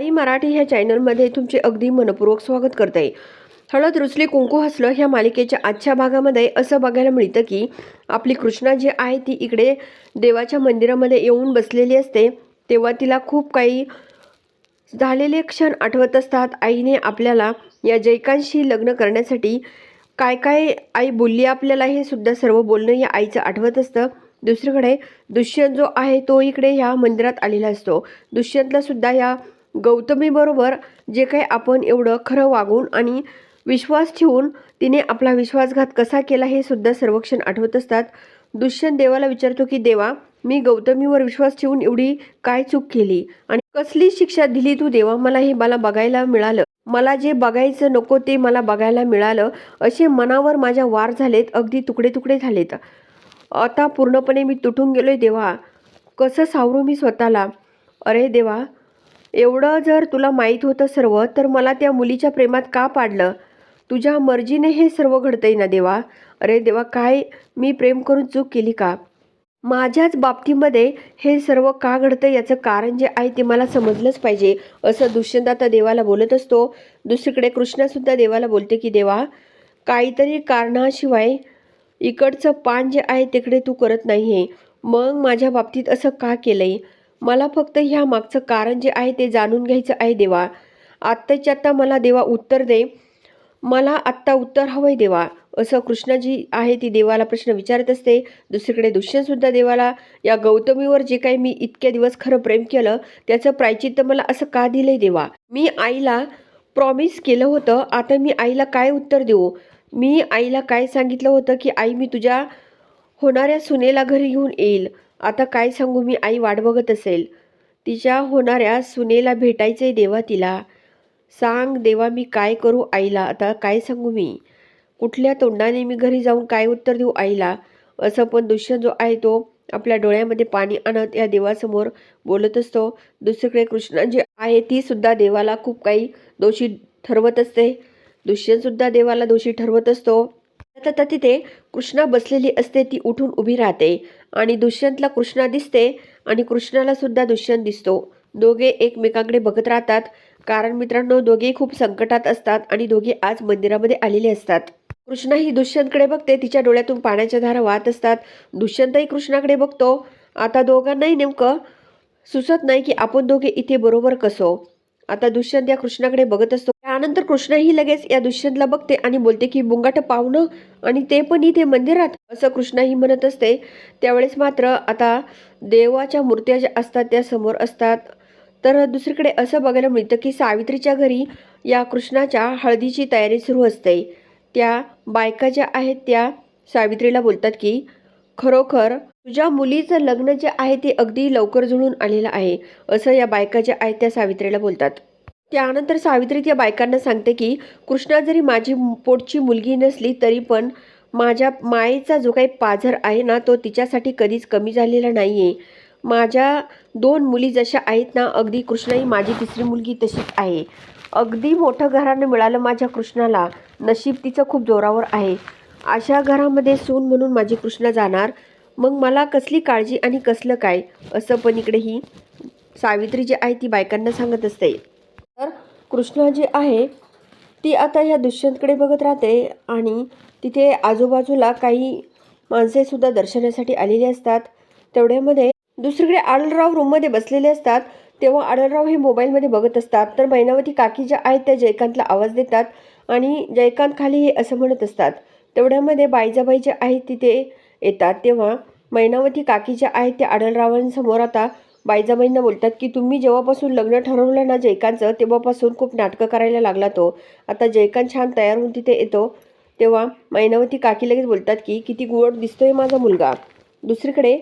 आई मराठी ह्या चॅनलमध्ये तुमचे अगदी मनपूर्वक स्वागत करते. हळद रुचली कुंकू हसलं ह्या मालिकेच्या आजच्या भागामध्ये असं बघायला मिळतं की आपली कृष्णा जी आहे ती इकडे देवाच्या मंदिरामध्ये येऊन बसलेली असते. तेव्हा तिला खूप काही झालेले क्षण आठवत असतात. आईने आपल्याला या जयकांशी लग्न करण्यासाठी काय काय आई बोलली आपल्याला हे सुद्धा सर्व बोलणं या आईचं आठवत असतं. दुसरीकडे दुष्यंत जो आहे तो इकडे ह्या मंदिरात आलेला असतो. दुष्यंतला सुद्धा या गौतमीबरोबर जे काही आपण एवढं खरं वागून आणि विश्वास ठेवून तिने आपला विश्वासघात कसा केला हे सुद्धा सर्वक्षण आठवत असतात. दुष्यंत देवाला विचारतो की देवा मी गौतमीवर विश्वास ठेवून एवढी काय चूक केली? आणि कसली शिक्षा दिली तू देवा? मला हे मला बघायला मिळालं. मला जे बघायचं नको ते मला बघायला मिळालं. असे मनावर माझ्या वार झालेत. अगदी तुकडे तुकडे झालेत. आता पूर्णपणे मी तुटून गेलोय देवा. कसं सावरू मी स्वतःला? अरे देवा एवढं जर तुला माहीत होतं सर्व तर मला त्या मुलीच्या प्रेमात का पाडलं? तुझ्या मर्जीने हे सर्व घडतंय ना देवा? अरे देवा काय मी प्रेम करून चूक केली का? माझ्याच बाबतीमध्ये हे सर्व का घडतं याचं कारण जे आहे ते मला समजलंच पाहिजे. असं दुष्यंत आता देवाला बोलत असतो. दुसरीकडे कृष्णासुद्धा देवाला बोलते की देवा काहीतरी कारणाशिवाय इकडचं पान जे आहे तिकडे तू करत नाही आहे मग माझ्या बाबतीत असं का केलं आहे मला फक्त ह्या मागचं कारण जे आहे ते जाणून घ्यायचं आहे देवा. आत्ताच्या आत्ता मला देवा उत्तर दे. मला आत्ता उत्तर हवं आहे देवा. असं कृष्णाजी आहे ती देवाला प्रश्न विचारत असते. दुसरीकडे दुष्यंतसुद्धा देवाला या गौतमीवर जे काही मी इतक्या दिवस खरं प्रेम केलं त्याचं प्रायचित्त मला असं का दिलंय देवा? मी आईला प्रॉमिस केलं होतं. आता मी आईला काय उत्तर देऊ? मी आईला काय सांगितलं होतं की आई मी तुझ्या होणाऱ्या सुनेला घरी घेऊन येईल. आता काय सांगू मी आई वाट बघत असेल. तिच्या होणाऱ्या सुनेला भेटायचे देवा तिला. सांग देवा मी काय करू आईला आता काय सांगू मी? कुठल्या तोंडाने मी घरी जाऊन काय उत्तर देऊ आईला? असं पण दुष्यंत जो आहे तो आपल्या डोळ्यामध्ये पाणी आणत या देवासमोर बोलत असतो. दुसरीकडे कृष्णा जी आहे ती सुद्धा देवाला खूप काही दोषी ठरवत असते. दुष्यंतसुद्धा देवाला दोषी ठरवत असतो. आता तिथे कृष्णा बसलेली असते ती उठून उभी राहते आणि दुष्यंतला कृष्णा दिसते आणि कृष्णाला सुद्धा दुष्यंत दिसतो. दोघे एकमेकांकडे बघत राहतात. कारण मित्रांनो दोघे खूप संकटात असतात आणि दोघे आज मंदिरामध्ये आलेले असतात. कृष्णा ही दुष्यंतकडे बघते तिच्या डोळ्यातून पाण्याच्या धारा वाहत असतात. दुष्यंतही कृष्णाकडे बघतो. आता दोघांनाही नेमकं सुचत नाही की आपण दोघे इथे बरोबर कसो. आता दुष्यंत या कृष्णाकडे बघत असतो. त्यानंतर कृष्ण ही लगेच या दुष्यंतला बघते आणि बोलते की बुंगाट पाहुणं आणि ते पण इथे मंदिरात असं कृष्णा ही म्हणत असते. त्यावेळेस मात्र आता देवाच्या मूर्त्या ज्या असतात त्या समोर असतात. तर दुसरीकडे असं बघायला मिळतं की सावित्रीच्या घरी या कृष्णाच्या हळदीची तयारी सुरू असते. त्या बायका ज्या आहेत त्या सावित्रीला बोलतात की खरोखर तुझ्या मुलीचं लग्न जे आहे ते अगदी लवकर जुळून आलेलं आहे असं या बायका ज्या आहेत त्या सावित्रीला बोलतात. त्यानंतर सावित्री त्या बायकांना सांगते की कृष्णा जरी माझी पोटची मुलगी नसली तरी पण माझ्या मायेचा जो काही पाझर आहे ना तो तिच्यासाठी कधीच कमी झालेला नाही आहे माझ्या दोन मुली जशा आहेत ना अगदी कृष्णा ही माझी तिसरी मुलगी तशीच आहे. अगदी मोठं घरानं मिळालं माझ्या कृष्णाला नशीब तिचं खूप जोरावर आहे. अशा घरामध्ये सून म्हणून माझी कृष्णा जाणार मग मला कसली काळजी आणि कसलं काय? असं पण इकडे ही सावित्री जी आहे ती बायकांना सांगत असते. तर कृष्णा जी आहे ती आता ह्या दुष्यंतकडे बघत राहते आणि तिथे आजूबाजूला काही माणसेसुद्धा दर्शनासाठी आलेली असतात. तेवढ्यामध्ये दुसरीकडे आडलराव रूममध्ये बसलेले असतात. तेव्हा आडलराव हे मोबाईलमध्ये बघत असतात. तर मैनावती काकी ज्या आहेत त्या जयकांतला आवाज देतात आणि जयकांत खाली हे असं म्हणत असतात. तेवढ्यामध्ये बाईजाबाई ज्या आहेत तिथे येतात. तेव्हा मैनावती काकी ज्या आहेत त्या आढळरावांसमोर आता बाईजाबाईंना बोलतात की तुम्ही जेव्हापासून लग्न ठरवलं ना जयकांतचं तेव्हापासून खूप नाटकं करायला लागला तो. आता जयकांत छान तयार होऊन तिथे येतो. तेव्हा मैनावती काकी लगेच बोलतात की किती गोड दिसतोय माझा मुलगा. दुसरीकडे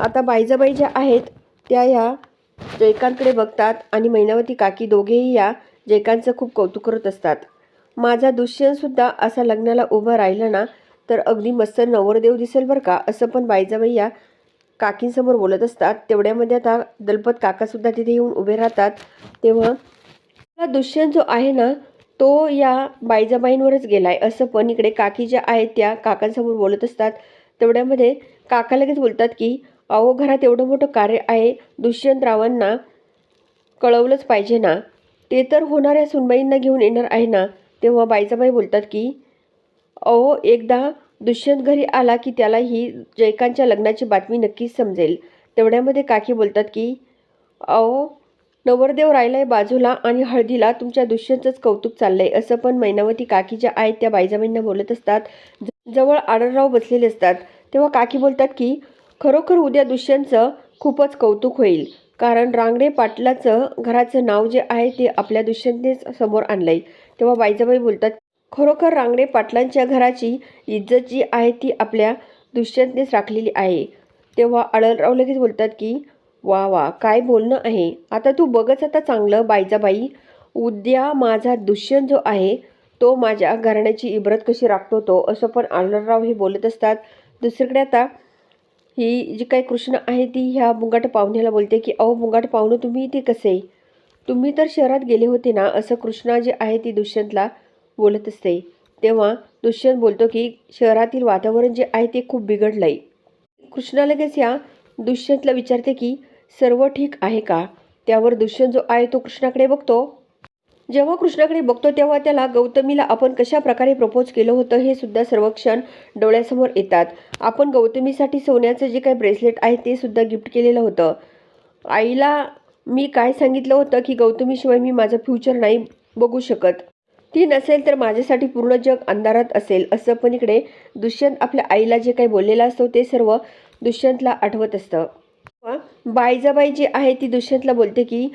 आता बाईजाबाई ज्या आहेत त्या ह्या जयकांतकडे बघतात आणि मैनावती काकी दोघेही या जयकांतचं खूप कौतुक करत असतात. माझा दुष्यंतसुद्धा असा लग्नाला उभं राहिला ना तर अगदी मस्त नवरदेव दिसेल बरं का असं पण बाईजाबाईया काकींसमोर बोलत असतात. तेवढ्यामध्ये आता दलपत काकासुद्धा तिथे येऊन उभे राहतात. तेव्हा हा दुष्यंत जो आहे ना तो या बाईजाबाईंवरच आहे असं पण इकडे काकी ज्या आहेत त्या काकांसमोर बोलत असतात. तेवढ्यामध्ये काका लगेच बोलतात की अहो घरात एवढं मोठं कार्य आहे. दुष्यंतरावांना कळवलंच पाहिजे ना. ते तर होणाऱ्या सुनबाईंना घेऊन येणार आहे ना. तेव्हा बाईजाबाई बोलतात की अहो एकदा दुष्यंत घरी आला की त्याला ही जयकांतच्या लग्नाची बातमी नक्कीच समजेल. तेवढ्यामध्ये काकी बोलतात की अहो नवरदेव राहिलाय बाजूला आणि हळदीला तुमच्या दुष्यंतच कौतुक चाललंय असं पण मैनावती काकी ज्या आहेत त्या बाईजाबाईंना बोलत असतात. ज- जवळ आडरराव बसलेले असतात. तेव्हा काकी बोलतात की खरोखर उद्या दुष्यंतचं खूपच कौतुक होईल. कारण रांगडे पाटलाचं घराचं नाव जे आहे ते आपल्या दुष्यंतनेच समोर आणलंय. तेव्हा बाईजाबाई बोलतात खरोखर रांगणे पाटलांच्या घराची इज्जत जी आहे ती आपल्या दुष्यंतनेच राखलेली आहे. तेव्हा अळलराव लगेच बोलतात की वा वा काय बोलणं आहे? आता तू बघच आता चांगलं बाईजाबाई. उद्या माझा दुष्यंत जो आहे तो माझ्या घराण्याची इब्रत कशी राखतो तो? असं पण आढळराव हे बोलत असतात. दुसरीकडे आता ही जी काही कृष्ण आहे ती ह्या मुंगाट पाहुण्याला बोलते की अहो मुंगाट पाहुणं तुम्ही इथे कसे? तुम्ही तर शहरात गेले होते ना? असं कृष्णा जे आहे ती दुष्यंतला बोलत असते. तेव्हा दुष्यंत बोलतो की शहरातील वातावरण जे आहे ते खूप बिघडलं आहे कृष्णा लगेच या दुष्यंतला विचारते की सर्व ठीक आहे का? त्यावर दुष्यंत जो आहे तो कृष्णाकडे बघतो. जेव्हा कृष्णाकडे बघतो तेव्हा त्याला गौतमीला आपण कशा प्रकारे प्रपोज केलं होतं हे सुद्धा सर्व क्षण डोळ्यासमोर येतात. आपण गौतमीसाठी सोन्याचं जे काही ब्रेसलेट आहे ते सुद्धा गिफ्ट केलेलं होतं. आईला मी काय सांगितलं होतं की गौतमीशिवाय मी माझं फ्युचर नाही बघू शकत. ती नसेल तर माझ्यासाठी पूर्ण जग अंधारात असेल असं पण इकडे दुष्यंत आपल्या आईला जे काही बोललेलं असतो ते सर्व दुष्यंतला आठवत असतं. बायजाबाई जी आहे ती दुष्यंतला बोलते की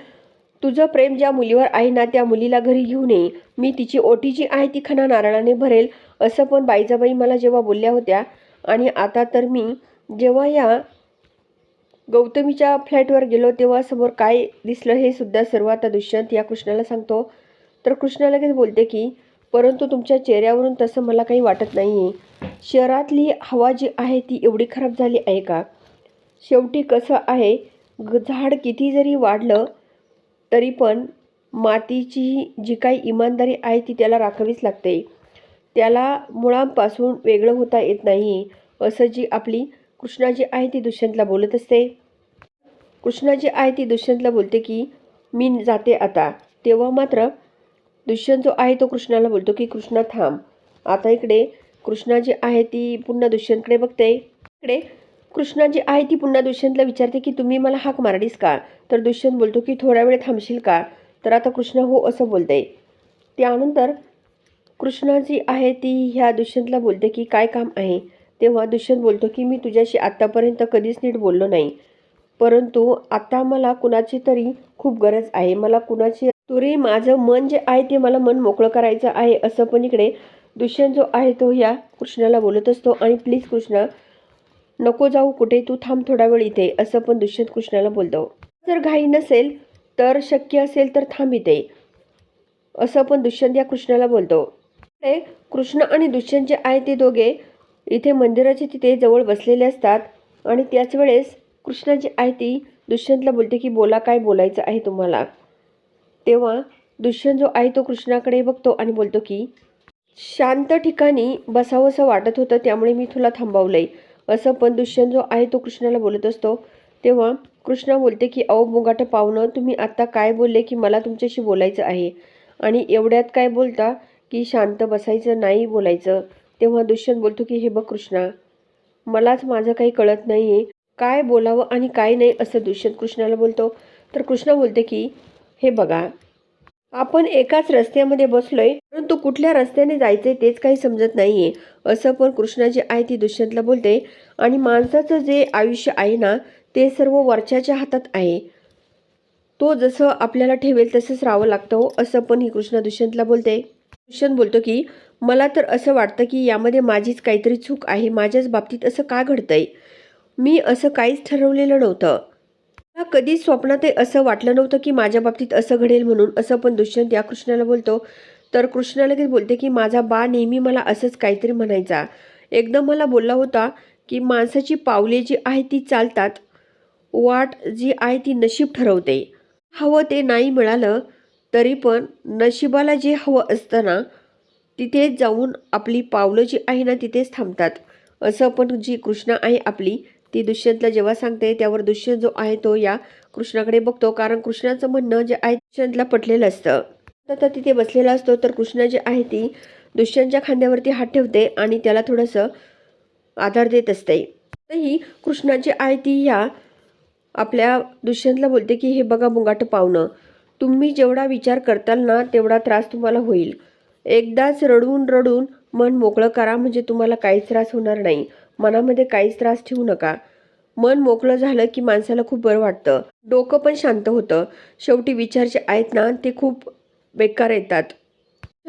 तुझं प्रेम ज्या मुलीवर आहे ना त्या मुलीला घरी घेऊन ये मी तिची ओटी जी आहे ती खना नारळाने भरेल असं पण बाईजाबाई मला जेव्हा बोलल्या होत्या. आणि आता तर मी जेव्हा या गौतमीच्या फ्लॅटवर गेलो तेव्हा समोर काय दिसलं हे सुद्धा सर्व आता दुष्यंत या कृष्णाला सांगतो. तर कृष्णा लगेच बोलते की परंतु तुमच्या चेहऱ्यावरून तसं मला काही वाटत नाही आहे शहरातली हवा जी आहे ती एवढी खराब झाली आहे का? शेवटी कसं आहे? ग झाड किती जरी वाढलं तरी पण मातीची जी काही इमानदारी आहे ती त्याला राखावीच लागते. त्याला मुळांपासून वेगळं होता येत नाही असं जी आपली कृष्णा जी आहे ती दुष्यंतला बोलत असते. कृष्णा जी आहे ती दुष्यंतला बोलते की मी जाते आता. तेव्हा मात्र दुष्यंत जो आहे तो कृष्णाला बोलतो की कृष्णा थांब. आता इकडे कृष्णा जी आहे ती पुन्हा दुष्यंतकडे बघते. इकडे कृष्णा जी आहे ती पुन्हा दुष्यंतला विचारते की तुम्ही मला हाक मारलीस का? तर दुष्यंत बोलतो की थोड्या वेळ थांबशील का? तर आता कृष्ण हो असं बोलते. त्यानंतर कृष्णा जी आहे ती ह्या दुष्यंतला बोलते की काय काम आहे? तेव्हा दुष्यंत बोलतो की मी तुझ्याशी आत्तापर्यंत कधीच नीट बोललो नाही. परंतु आता मला कुणाची तरी खूप गरज आहे. मला कुणाची तुरी माझं मन जे आहे ते मला मन मोकळं करायचं आहे असं पण इकडे दुष्यंत जो आहे तो ह्या कृष्णाला बोलत असतो. आणि प्लीज कृष्णा नको जाऊ कुठे तू थांब थोडा वेळ इथे असं पण दुष्यंत कृष्णाला बोलतो. जर घाई नसेल तर शक्य असेल तर थांब इथे असं पण दुष्यंत या कृष्णाला बोलतो. कृष्ण आणि दुष्यंत जे आहे ते दोघे इथे मंदिराच्या तिथे जवळ बसलेले असतात. आणि त्याच वेळेस कृष्णा जी आहे ती दुष्यंतला बोलते की बोला काय बोलायचं आहे तुम्हाला? तेव्हा दुष्यंत जो आहे तो कृष्णाकडे बघतो आणि बोलतो की शांत ठिकाणी बसावंसं वाटत होतं त्यामुळे मी तुला थांबवलंय. असं पण दुष्यंत जो आहे तो कृष्णाला बोलत असतो. तेव्हा कृष्णा बोलते की अहो मुगाटं पाहुणं तुम्ही आत्ता काय बोलले की मला तुमच्याशी बोलायचं आहे? आणि एवढ्यात काय बोलता की शांत बसायचं नाही बोलायचं. तेव्हा दुष्यंत बोलतो की हे बघ कृष्णा मलाच माझं काही कळत नाही आहे काय बोलावं आणि काय नाही? असं दुष्यंत कृष्णाला बोलतो. तर कृष्णा बोलते की हे बघा. आपण एकाच रस्त्यामध्ये बसलोय परंतु कुठल्या रस्त्याने जायचंय तेच काही समजत नाहीये. असं पण कृष्णा जी आहे ती दुष्यंतला बोलते. आणि माणसाचं जे आयुष्य आहे ना ते सर्व वरच्याच्या हातात आहे. तो जसं आपल्याला ठेवेल तसंच राहावं लागतं हो, असं पण ही कृष्णा दुष्यंतला बोलते. दुष्यंत बोलतो की मला तर असं वाटतं की यामध्ये माझीच काहीतरी चूक आहे माझ्याच बाबतीत असं का घडतंय? मी असं काहीच ठरवलेलं नव्हतं. मला कधीच स्वप्नात असं वाटलं नव्हतं की माझ्या बाबतीत असं घडेल म्हणून असं पण दुष्यंत या कृष्णाला बोलतो. तर कृष्णा लगेच बोलते की माझा बा नेहमी मला असंच काहीतरी म्हणायचा. एकदम मला बोलला होता की माणसाची पावले जी आहे ती चालतात. वाट जी आहे ती नशीब ठरवते. हवं ते नाही मिळालं तरी पण नशिबाला जे हवं असतं ना तिथेच जाऊन आपली पावलं जी आहे ना तिथेच थांबतात. असं पण जी कृष्णा आहे आपली ती दुष्यंतला जेव्हा सांगते त्यावर दुष्यंत जो आहे तो या कृष्णाकडे बघतो. कारण कृष्णाचं म्हणणं जे आहे दुष्यंतला पटलेलं असतं. तर तिथे बसलेला असतो तर कृष्णा जी आहे ती दुष्यंतच्या खांद्यावरती हात ठेवते आणि त्याला थोडंसं आधार देत असते. तर ही कृष्णाची आहे ती ह्या आपल्या दुष्यंतला बोलते की हे बघा मुंगाट पाहुणं तुम्ही जेवढा विचार करताल ना तेवढा त्रास तुम्हाला होईल. एकदाच रडून रडून मन मोकळं करा म्हणजे तुम्हाला काहीच त्रास होणार नाही. मनामध्ये काहीच त्रास ठेवू नका. मन मोकळं झालं की माणसाला खूप बरं वाटतं. डोकं पण शांत होतं. शेवटी विचार जे आहेत ना ते खूप बेकार येतात.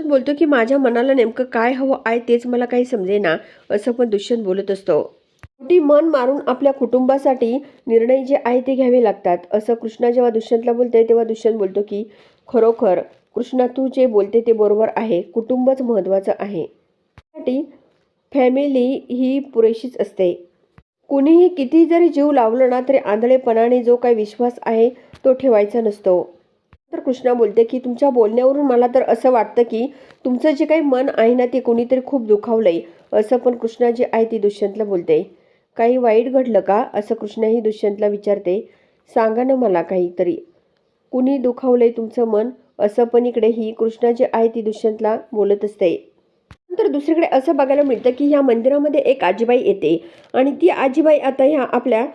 बोलतो की माझ्या मनाला नेमकं काय हवं आहे तेच मला काही समजेना असं पण दुष्यंत बोलत असतो. शेवटी मन मारून आपल्या कुटुंबासाठी निर्णय जे आहे ते घ्यावे लागतात. असं कृष्णा जेव्हा दुष्यंतला बोलते तेव्हा दुष्यंत बोलतो की खरोखर कृष्णा तू जे बोलते ते बरोबर आहे. कुटुंबच महत्त्वाचं आहे. त्यासाठी फॅमिली ही पुरेशीच असते. कुणीही किती जरी जीव लावलं ना तरी आंधळेपणाने जो काही विश्वास आहे तो ठेवायचा नसतो. तर कृष्णा बोलते की तुमच्या बोलण्यावरून मला तर असं वाटतं की तुमचं जे काही मन आहे ना ते कोणीतरी खूप दुखावलंय असं पण कृष्णा जे आहे ती दुष्यंतला बोलते. काही वाईट घडलं का? असं कृष्णाही दुष्यंतला विचारते. सांगा ना मला काहीतरी. कुणी दुखावलंय तुमचं मन? असं पण इकडे ही कृष्णा जे आहे ती दुष्यंतला बोलत असते. तर दुसरीकडे असं बघायला मिळतं की ह्या मंदिरामध्ये एक आजीबाई येते आणि ती आजीबाई आता ह्या आपल्या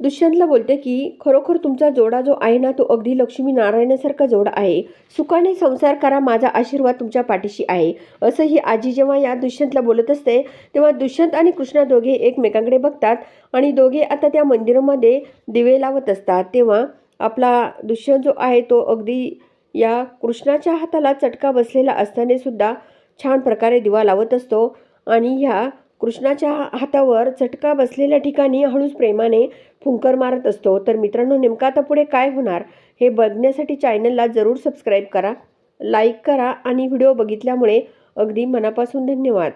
दुष्यंतला बोलते की खरोखर तुमचा जोडा जो आहे ना तो अगदी लक्ष्मी नारायणासारखा जोडा आहे. सुखाने संसार करा माझा आशीर्वाद तुमच्या पाठीशी आहे. असं ही आजी जेव्हा या दुष्यंतला बोलत असते तेव्हा दुष्यंत आणि कृष्णा दोघे एकमेकांकडे बघतात आणि दोघे आता त्या मंदिरामध्ये दिवे लावत असतात. तेव्हा आपला दुष्यंत जो आहे तो अगदी या कृष्णाच्या हाताला चटका बसलेला असताना सुद्धा छान प्रकारे दिवा लावत असतो आणि ह्या कृष्णाच्या हातावर चटका बसलेल्या ठिकाणी हळूच प्रेमाने फुंकर मारत असतो. तर मित्रांनो नेमका आता पुढे काय होणार हे बघण्यासाठी चॅनलला जरूर सबस्क्राईब करा लाईक करा आणि व्हिडिओ बघितल्यामुळे अगदी मनापासून धन्यवाद.